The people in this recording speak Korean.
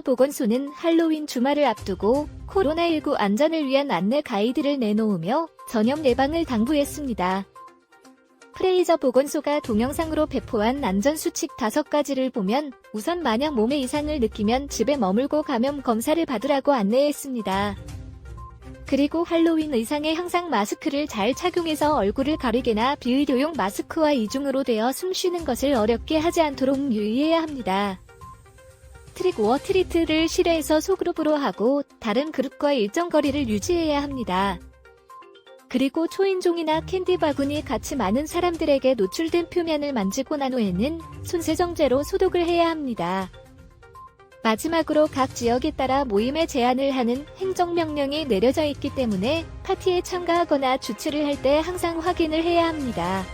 보건소는 할로윈 주말을 앞두고 코로나19 안전을 위한 안내 가이드를 내놓으며 전염 예방을 당부했습니다. 프레이저 보건소가 동영상으로 배포한 안전수칙 5가지를 보면 우선 만약 몸에 이상을 느끼면 집에 머물고 감염 검사를 받으라고 안내했습니다. 그리고 할로윈 의상에 항상 마스크를 잘 착용해서 얼굴을 가리개나 비의료용 마스크와 이중으로 되어 숨 쉬는 것을 어렵게 하지 않도록 유의해야 합니다. 트릭 워 트리트를 실외에서 소그룹으로 하고 다른 그룹과 일정 거리를 유지해야 합니다. 그리고 초인종이나 캔디 바구니 같이 많은 사람들에게 노출된 표면을 만지고 난 후에는 손세정제로 소독을 해야 합니다. 마지막으로 각 지역에 따라 모임에 제한을 하는 행정명령이 내려져 있기 때문에 파티에 참가하거나 주최를 할 때 항상 확인을 해야 합니다.